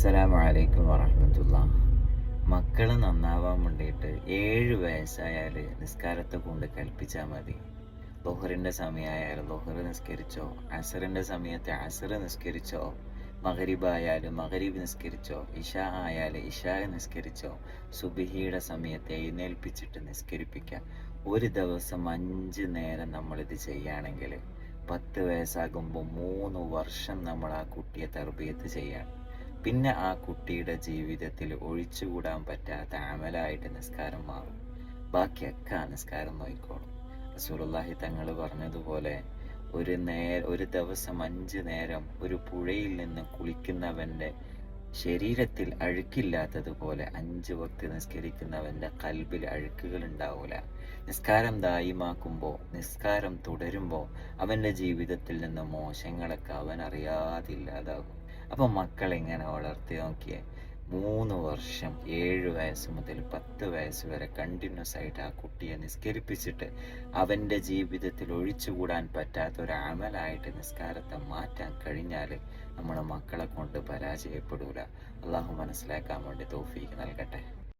അസ്സലാമു വലൈക്കും വറഹമത്തുള്ള. മക്കൾ നന്നാവാൻ വേണ്ടിയിട്ട് ഏഴ് വയസ്സായാൽ നിസ്കാരത്തെ കൊണ്ട് കൽപ്പിച്ചാൽ മതി. ലൊഹറിന്റെ സമയമായാലും ലൊഹർ നിസ്കരിച്ചോ അസറിന്റെ സമയത്ത് അസർ നിസ്കരിച്ചോ മഹരിബായാലും മഹരിബ് നിസ്കരിച്ചോ ഇഷ ആയാൽ ഇഷ നിസ്കരിച്ചോ സുബിഹിയുടെ സമയത്ത് എഴുന്നേൽപ്പിച്ചിട്ട് നിസ്കരിപ്പിക്കുക ഒരു ദിവസം അഞ്ച് നേരം നമ്മളിത് ചെയ്യുകയാണെങ്കിൽ പത്ത് വയസ്സാകുമ്പോൾ മൂന്ന് വർഷം നമ്മൾ ആ കുട്ടിയെ തർബീയത്ത് ചെയ്യണം പിന്നെ ആ കുട്ടിയുടെ ജീവിതത്തിൽ ഒഴിച്ചുകൂടാൻ പറ്റാത്ത അമലായിട്ട് നിസ്കാരം മാറും. ബാക്കിയൊക്കെ ആ നിസ്കാരം നോക്കിക്കോളും റസൂലുള്ളാഹി തങ്ങൾ പറഞ്ഞതുപോലെ ഒരു നേ ഒരു ദിവസം അഞ്ച് നേരം ഒരു പുഴയിൽ നിന്ന് കുളിക്കുന്നവന്റെ ശരീരത്തിൽ അഴുക്കില്ലാത്തതുപോലെ അഞ്ച് വക്തി നിസ്കരിക്കുന്നവന്റെ കൽബിൽ അഴുക്കുകൾ ഉണ്ടാവൂല. നിസ്കാരം ദായിമാക്കുമ്പോൾ നിസ്കാരം തുടരുമ്പോൾ അവന്റെ ജീവിതത്തിൽ നിന്ന് മോശങ്ങളൊക്കെ അവൻ അറിയാതില്ലാതാകും അപ്പൊ മക്കളെ ഇങ്ങനെ വളർത്തി നോക്കിയേ. മൂന്ന് വർഷം ഏഴ് വയസ്സ് മുതൽ പത്ത് വയസ്സ് വരെ കണ്ടിന്യൂസ് ആയിട്ട് ആ കുട്ടിയെ നിസ്കരിപ്പിച്ചിട്ട് അവന്റെ ജീവിതത്തിൽ ഒഴിച്ചുകൂടാൻ പറ്റാത്ത ഒരു അമലായിട്ട് നിസ്കാരത്തെ മാറ്റാൻ കഴിഞ്ഞാൽ നമ്മുടെ മക്കളെ കൊണ്ട് പരാജയപ്പെടൂല. അള്ളാഹു മനസ്സിലാക്കാൻ വേണ്ടി തോഫീക്ക് നൽകട്ടെ.